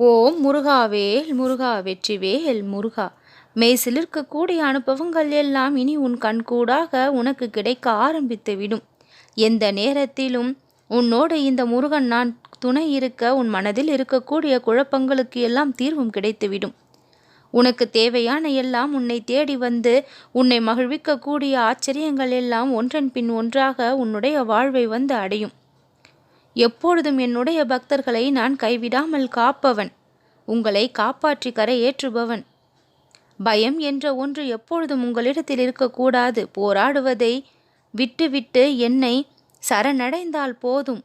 ஓம் முருகாவேல் முருகா வெற்றிவேல் முருகா. மெய் சிலிர்க்கக்கூடிய அனுபவங்கள் எல்லாம் இனி உன் கண்கூடாக உனக்கு கிடைக்க ஆரம்பித்து விடும் எந்த நேரத்திலும் உன்னோடு இந்த முருகன் நான் துணை இருக்க உன் மனதில் இருக்கக்கூடிய குழப்பங்களுக்கு எல்லாம் தீர்வும் கிடைத்துவிடும். உனக்கு தேவையான எல்லாம் உன்னை தேடி வந்து உன்னை மகிழ்விக்கக்கூடிய ஆச்சரியங்கள் எல்லாம் ஒன்றன் பின் ஒன்றாக உன்னுடைய வாழ்வை வந்து அடையும். எப்பொழுதும் என்னுடைய பக்தர்களை நான் கைவிடாமல் காப்பவன். உங்களை காப்பாற்றி கரையேற்றுபவன். பயம் என்ற ஒன்று எப்பொழுதும் உங்களிடத்தில் இருக்கக்கூடாது. போராடுவதை விட்டுவிட்டு என்னை சரணடைந்தால் போதும்.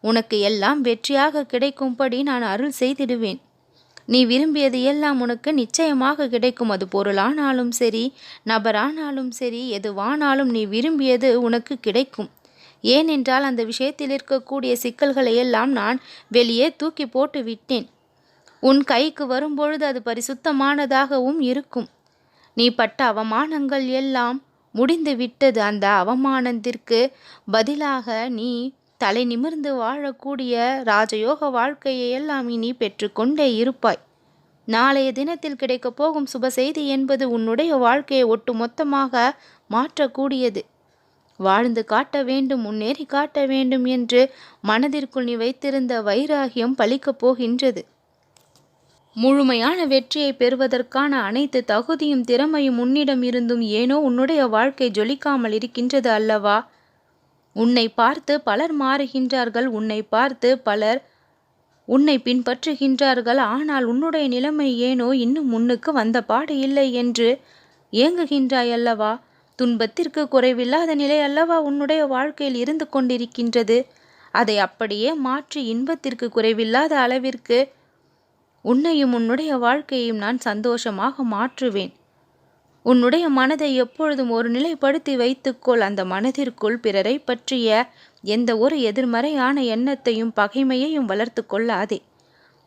உனக்கு எல்லாம் வெற்றியாக கிடைக்கும்படி நான் அருள் செய்திடுவேன். நீ விரும்பியது எல்லாம் உனக்கு நிச்சயமாக கிடைக்கும். அது பொருளானாலும் சரி நபரானாலும் சரி எதுவானாலும் நீ விரும்பியது உனக்கு கிடைக்கும். ஏனென்றால் அந்த விஷயத்தில் இருக்கக்கூடிய சிக்கல்களை எல்லாம் நான் வெளியே தூக்கி போட்டு விட்டேன். உன் கைக்கு வரும்பொழுது அது பரிசுத்தமானதாகவும் இருக்கும். நீ பட்ட அவமானங்கள் எல்லாம் முடிந்து விட்டது. அந்த அவமானத்திற்கு பதிலாக நீ தலை நிமிர்ந்து வாழக்கூடிய ராஜயோக வாழ்க்கையை எல்லாம் இனி பெற்றுக்கொண்டே இருப்பாய். நாளைய தினத்தில் கிடைக்கப் போகும் சுப செய்தி என்பது உன்னுடைய வாழ்க்கையை ஒட்டு மொத்தமாக மாற்றக்கூடியது. வாழ்ந்து காட்ட வேண்டும் முன்னேறி காட்ட வேண்டும் என்று மனதிற்குள் நீ வைத்திருந்த வைராகியம் பலிக்கப் போகின்றது. முழுமையான வெற்றியை பெறுவதற்கான அனைத்து தகுதியும் திறமையும் உன்னிடம் இருந்தும் ஏனோ உன்னுடைய வாழ்க்கை ஜொலிக்காமல் இருக்கின்றது அல்லவா? உன்னை பார்த்து பலர் மாறுகின்றார்கள் உன்னை பார்த்து பலர் உன்னை பின்பற்றுகின்றார்கள் ஆனால் உன்னுடைய நிலைமை ஏனோ இன்னும் முன்னுக்கு வந்த பாடு இல்லை என்று ஏங்குகின்றாய் அல்லவா? துன்பத்திற்கு குறைவில்லாத நிலை அல்லவா உன்னுடைய வாழ்க்கையில் இருந்து கொண்டிருக்கின்றது? அதை அப்படியே மாற்றி இன்பத்திற்கு குறைவில்லாத அளவிற்கு உன்னையும் உன்னுடைய வாழ்க்கையையும் நான் சந்தோஷமாக மாற்றுவேன். உன்னுடைய மனதை எப்பொழுதும் ஒரு நிலைப்படுத்தி வைத்துக்கொள். அந்த மனதிற்குள் பிறரை பற்றிய எந்த ஒரு எதிர்மறையான எண்ணத்தையும் பகைமையையும் வளர்த்து கொள்ளாதே.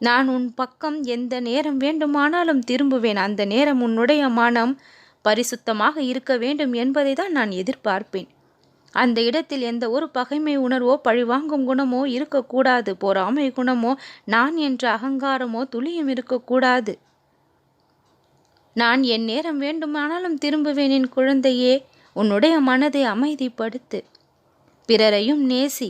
நான் உன் பக்கம் எந்த நேரம் வேண்டுமானாலும் திரும்புவேன். அந்த நேரம் உன்னுடைய மனம் பரிசுத்தமாக இருக்க வேண்டும் என்பதை தான் நான் எதிர்பார்ப்பேன். அந்த இடத்தில் எந்த ஒரு பகைமை உணர்வோ பழிவாங்கும் குணமோ இருக்கக்கூடாது. பொறாமை குணமோ நான் என்ற அகங்காரமோ துளியும் இருக்கக்கூடாது. நான் என் நேரம் வேண்டுமானாலும் திரும்புவேன் என் குழந்தையே. உன்னுடைய மனதை அமைதிப்படுத்து. பிறரையும் நேசி.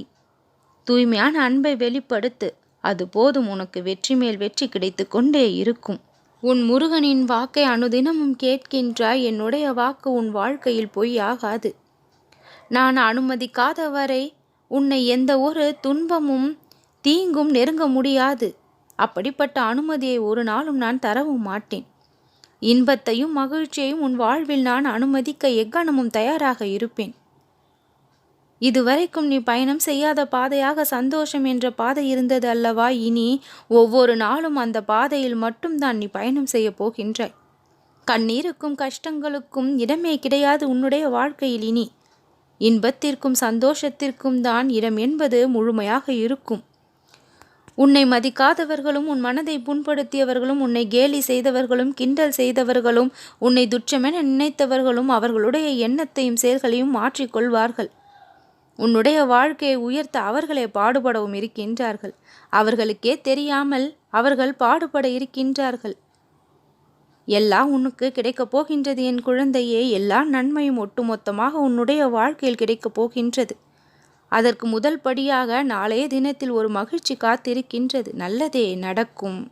தூய்மையான அன்பை வெளிப்படுத்து. அது போதும். உனக்கு வெற்றி மேல் வெற்றி கிடைத்து கொண்டே இருக்கும். உன் முருகனின் வாக்கை அனுதினமும் கேட்கின்றாய். என்னுடைய வாக்கு உன் வாழ்க்கையில் பொய்யாகாது நான் அனுமதிக்காதவரை உன்னை எந்த ஒரு துன்பமும் தீங்கும் நெருங்க முடியாது. அப்படிப்பட்ட அனுமதியை ஒரு நாளும் நான் தரவும் மாட்டேன். இன்பத்தையும் மகிழ்ச்சியையும் உன் வாழ்வில் நான் அனுமதிக்க எக்கணமும் தயாராக இருப்பேன். இதுவரைக்கும் நீ பயணம் செய்யாத பாதையாக சந்தோஷம் என்ற பாதை இருந்தது அல்லவா? இனி ஒவ்வொரு நாளும் அந்த பாதையில் மட்டும்தான் நீ பயணம் செய்ய போகின்றாய். கண்ணீருக்கும் கஷ்டங்களுக்கும் இடமே கிடையாது உன்னுடைய வாழ்க்கையில் இனி. இன்பத்திற்கும் சந்தோஷத்திற்கும் தான் இடம் என்பது முழுமையாக இருக்கும். உன்னை மதிக்காதவர்களும் உன் மனதை புண்படுத்தியவர்களும் உன்னை கேலி செய்தவர்களும் கிண்டல் செய்தவர்களும் உன்னை துச்சமென நினைத்தவர்களும் அவர்களுடைய எண்ணத்தையும் செயல்களையும் மாற்றிக்கொள்வார்கள் உன்னுடைய வாழ்க்கையை உயர்த்த அவர்களே பாடுபடவும் இருக்கின்றார்கள். அவர்களுக்கே தெரியாமல் அவர்கள் பாடுபட இருக்கின்றார்கள். எல்லாம் உனக்கு கிடைக்கப் போகின்றது என் குழந்தையே. எல்லா நன்மையும் ஒட்டுமொத்தமாக உன்னுடைய வாழ்க்கையில் கிடைக்கப் போகின்றது. அதற்கு முதல் படியாக நாளைய தினத்தில் ஒரு மகிழ்ச்சி காத்திருக்கின்றது. நல்லதே நடக்கும்.